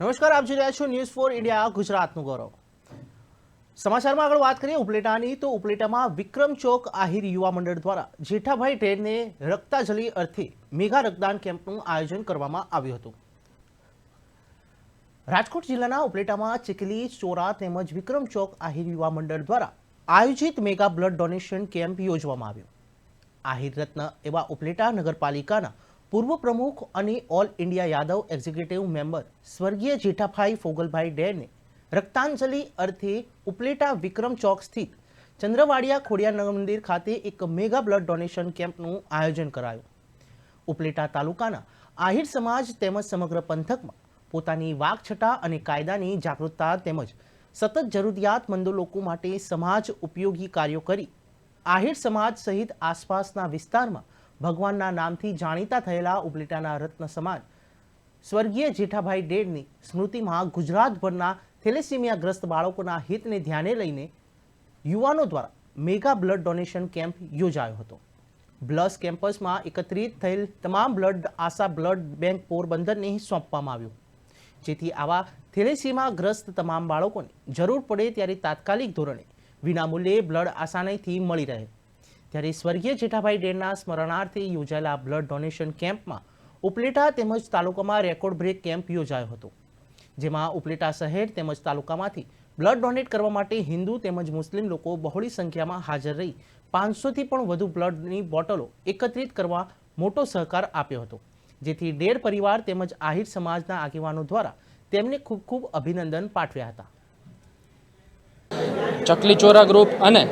નમસ્કાર, આપ જોઈ રહ્યા છો ન્યૂઝ ફોર ઇન્ડિયા ગુજરાતનું ગૌરવ. સમાચારમાં આગળ વાત કરીએ ઉપલેટાની, તો ઉપલેટામાં વિક્રમ ચોક આહિર યુવા મંડળ દ્વારા જેઠાભાઈ ટ્રેનને રક્તાજલી અર્થે મેગા રક્તદાન કેમ્પનું આયોજન કરવામાં આવ્યું હતું. રાજકોટ જિલ્લાના ઉપલેટામાં ચીકલી ચોરા તેમજ વિક્રમ ચોક આહિર યુવા મંડળ દ્વારા આયોજિત મેગા બ્લડ ડોનેશન કેમ્પ યોજવામાં આવ્યો. આહિર રત્ન એવા ઉપલેટા નગરપાલિકાના પૂર્વ પ્રમુખ અને all India Yadav executive member સ્વર્ગીય Jethabhai Fogalbhai ડેરને રક્તાંજલિ અર્થે ઉપલેટા વિક્રમ ચોક સ્થિત ચંદ્રવાડિયા ખોડિયાર મંદિર ખાતે એક મેગા બ્લડ ડોનેશન કેમ્પનું આયોજન કરાયું. ઉપલેટા તાલુકાના આહિર સમાજ તેમજ સમગ્ર પંથકમાં પોતાની વાકછટા અને કાયદાની જાગૃતતા તેમજ સતત જરૂરિયાતમંદો લોકો માટે સમાજ ઉપયોગી કાર્યો કરી આહિર સમાજ સહિત આસપાસના વિસ્તારમાં ભગવાનના નામથી જાણીતા થયેલા ઉપલેટાના રત્ન સમાન સ્વર્ગીય જેઠાભાઈ ડેડની સ્મૃતિમાં ગુજરાતભરના થેલેસીમિયાગ્રસ્ત બાળકોના હિતને ધ્યાને લઈને યુવાનો દ્વારા મેગા બ્લડ ડોનેશન કેમ્પ યોજાયો હતો. બ્લસ કેમ્પસમાં એકત્રિત થયેલ તમામ બ્લડ આશા બ્લડ બેંક પોરબંદરને સોંપવામાં આવ્યું. જેથી આવા થેલેસીમાગ્રસ્ત તમામ બાળકોને જરૂર પડે ત્યારે તાત્કાલિક ધોરણે વિનામૂલ્યે બ્લડ આસાનીથી મળી રહે. ત્યારે સ્વર્ગીય જેઠાભાઈ ડેરના સ્મરણાર્થે યોજાયેલા બ્લડ ડોનેશન કેમ્પમાં ઉપલેટા તેમજ તાલુકામાં રેકોર્ડ બ્રેક કેમ્પ યોજાયો હતો, જેમાં ઉપલેટા શહેર તેમજ તાલુકામાંથી બ્લડ ડોનેટ કરવા માટે હિન્દુ તેમજ મુસ્લિમ લોકો બહોળી સંખ્યામાં હાજર રહી પાંચસોથી પણ વધુ બ્લડની બોટલો એકત્રિત કરવા મોટો સહકાર આપ્યો હતો, જેથી ડેર પરિવાર તેમજ આહિર સમાજના આગેવાનો દ્વારા તેમને ખૂબ ખૂબ અભિનંદન પાઠવ્યા હતા. ચકલીચોરા ગ્રુપ અને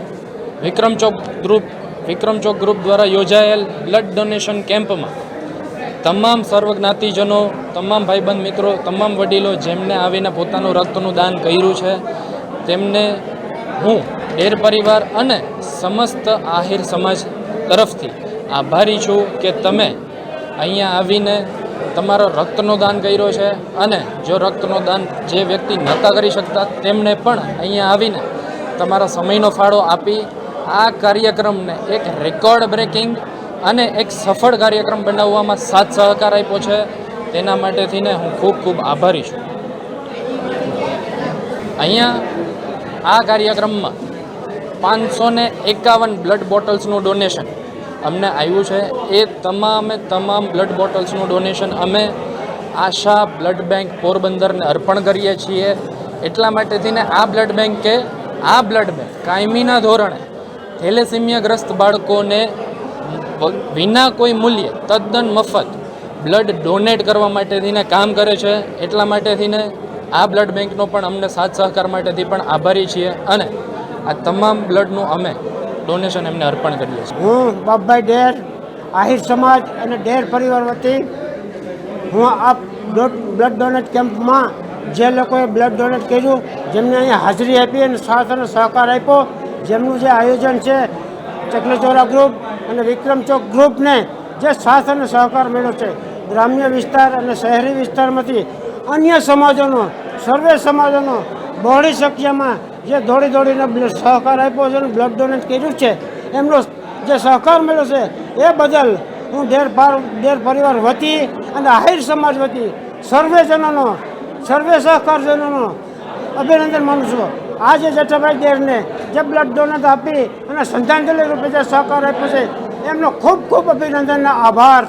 વિક્રમ ચોક ગ્રુપ વિક્રમ ચોક ગ્રુપ દ્વારા યોજાયેલ બ્લડ ડોનેશન કેમ્પમાં તમામ સર્વજ્ઞાતિજનો, તમામ ભાઈબંધ મિત્રો, તમામ વડીલો જેમને આવીને પોતાનું રક્તનું દાન કર્યું છે, તેમને હું ડેર પરિવાર અને સમસ્ત આહિર સમાજ તરફથી આભારી છું કે તમે અહીંયા આવીને તમારો રક્તનો દાન કર્યો છે અને જો રક્તનો દાન જે વ્યક્તિ નહોતા કરી શકતા, તેમને પણ અહીંયા આવીને તમારા સમયનો ફાળો આપી આ કાર્યક્રમને એક રેકોર્ડ બ્રેકિંગ અને એક સફળ કાર્યક્રમ બનાવવામાં સાથ સહકાર આપ્યો છે. તેના માટેથીને હું ખૂબ ખૂબ આભારી છું. અહીંયા આ કાર્યક્રમમાં પાંચસો ને એકાવન બ્લડ બોટલ્સનું ડોનેશન અમને આવ્યું છે. એ તમામે તમામ બ્લડ બોટલ્સનું ડોનેશન અમે આશા બ્લડ બેંક પોરબંદરને અર્પણ કરીએ છીએ. એટલા માટેથીને આ બ્લડ બેંકે આ બ્લડ બેંક કાયમીના ધોરણે થેલેસીમિયાગ્રસ્ત બાળકોને વિના કોઈ મૂલ્યે તદ્દન મફત બ્લડ ડોનેટ કરવા માટેથીને કામ કરે છે. એટલા માટેથીને આ બ્લડ બેંકનો પણ અમને સાથ સહકાર માટેથી પણ આભારી છીએ અને આ તમામ બ્લડનું અમે ડોનેશન એમને અર્પણ કરીએ છીએ. હું બાપભાઈ ડેર, આહિર સમાજ અને ડેર પરિવાર વતી હું આ બ્લડ ડોનેટ કેમ્પમાં જે લોકોએ બ્લડ ડોનેટ કર્યું, જેમને અહીંયા હાજરી આપી અને સાથ અને સહકાર આપ્યો જેમનું જે આયોજન છે ચકલેચોરા ગ્રુપ અને વિક્રમ ચોક ગ્રુપને જે સાથ અને સહકાર મળ્યો છે, ગ્રામ્ય વિસ્તાર અને શહેરી વિસ્તારમાંથી અન્ય સમાજોનો, સર્વે સમાજોનો બહોળી સંખ્યામાં જે દોડી દોડીને સહકાર આપ્યો છે અને બ્લડ ડોનેટ કર્યું છે, એમનો જે સહકાર મળ્યો છે, એ બદલ હું ડેર ડેર પરિવાર વતી અને આહિર સમાજ વતી સર્વેજનોનો, સર્વે સહકારજનોનો અભિનંદન માનું છું. આ જે જેઠાભાઈ દેરને જે બ્લડ ડોનેટ આપી અને શ્રદ્ધાંજલિ રૂપે જે સહકાર આપ્યો છે, એમનો ખૂબ ખૂબ અભિનંદનના આભાર.